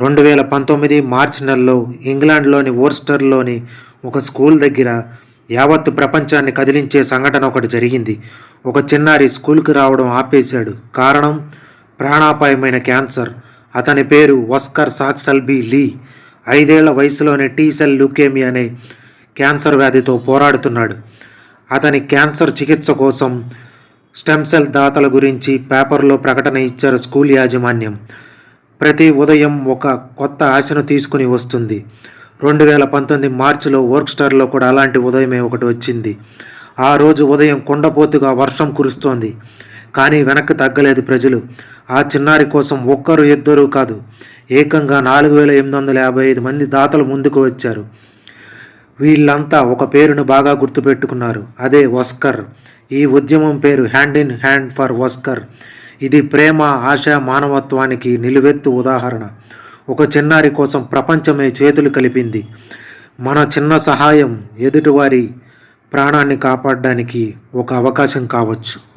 రెండు వేల పంతొమ్మిది మార్చి నెలలో ఇంగ్లాండ్లోని ఓర్స్టర్లోని ఒక స్కూల్ దగ్గర యావత్తు ప్రపంచాన్ని కదిలించే సంఘటన ఒకటి జరిగింది. ఒక చిన్నారి స్కూల్కి రావడం ఆపేశాడు. కారణం? ప్రాణాపాయమైన క్యాన్సర్. అతని పేరు వస్కర్ సాక్సల్బీ లీ. ఐదేళ్ళ వయసులోనే టీ సెల్ లుకేమియా అనే క్యాన్సర్ వ్యాధితో పోరాడుతున్నాడు. అతని క్యాన్సర్ చికిత్స కోసం స్టెమ్ సెల్ దాతల గురించి పేపర్లో ప్రకటన ఇచ్చారు స్కూల్ యాజమాన్యం. ప్రతి ఉదయం ఒక కొత్త ఆశను తీసుకుని వస్తుంది. రెండు వేల పంతొమ్మిది మార్చిలో వర్క్ స్టార్లో కూడా అలాంటి ఉదయమే ఒకటి వచ్చింది. ఆ రోజు ఉదయం కొండపోతుగా వర్షం కురుస్తోంది. కానీ వెనక్కి తగ్గలేదు ప్రజలు. ఆ చిన్నారి కోసం ఒక్కరు ఇద్దరు కాదు. ఏకంగా నాలుగు వేల ఎనిమిది వందల యాభై ఐదు మంది దాతలు ముందుకు వచ్చారు. వీళ్ళంతా ఒక పేరును బాగా గుర్తుపెట్టుకున్నారు. అదే వస్కర్. ఈ ఉద్యమం పేరు hand in hand for Oscar. ఇది ప్రేమ ఆశ మానవత్వానికి నిలువెత్తు ఉదాహరణ. ఒక చిన్నారి కోసం ప్రపంచమే చేతులు కలిపింది. మన చిన్న సహాయం ఎదుటివారి ప్రాణాన్ని కాపాడడానికి ఒక అవకాశం కావచ్చు.